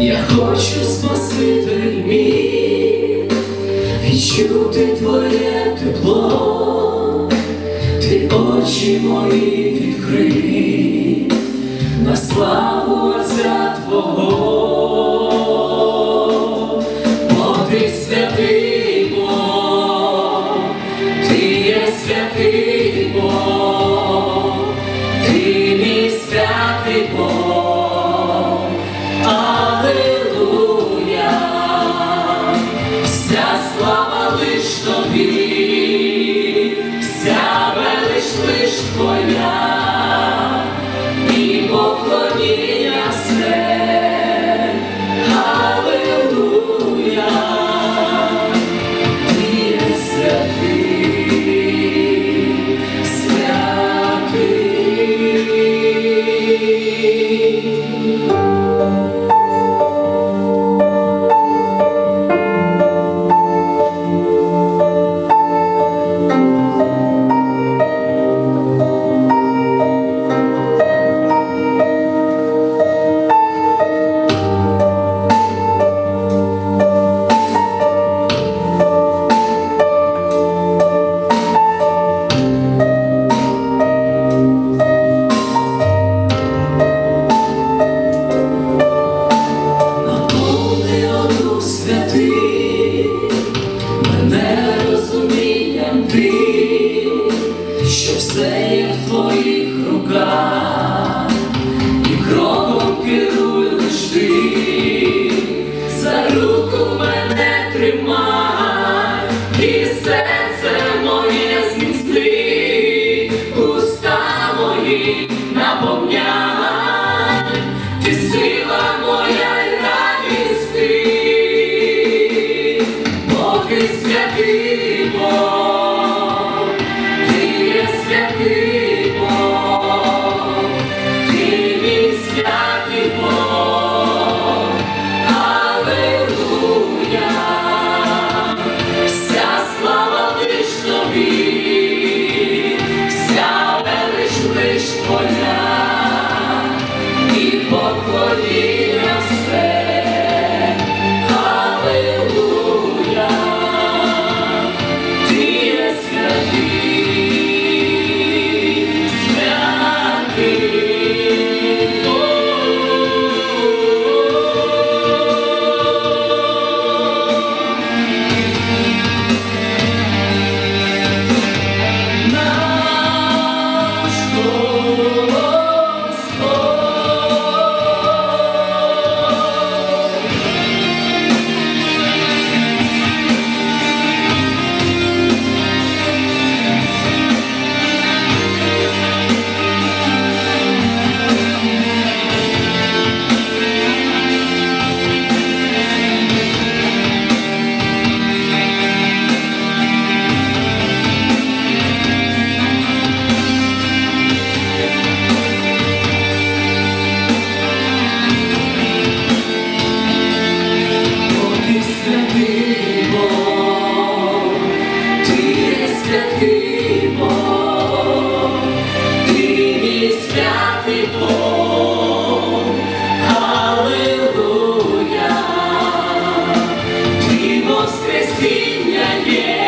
Я хочу спаситель мій, відчути твоє тепло, ти очі мої відкрий, на славу Отця Твого, святий Бог, ти мій святий Бог. Аллилуйя, слава лиш тобі, вся велич лиш твоя, і поклоніння все. святий Бог, ти є святий Бог, ти мій святий Бог, лиш тобі, вся велич лиш твоя. nos crecí allí.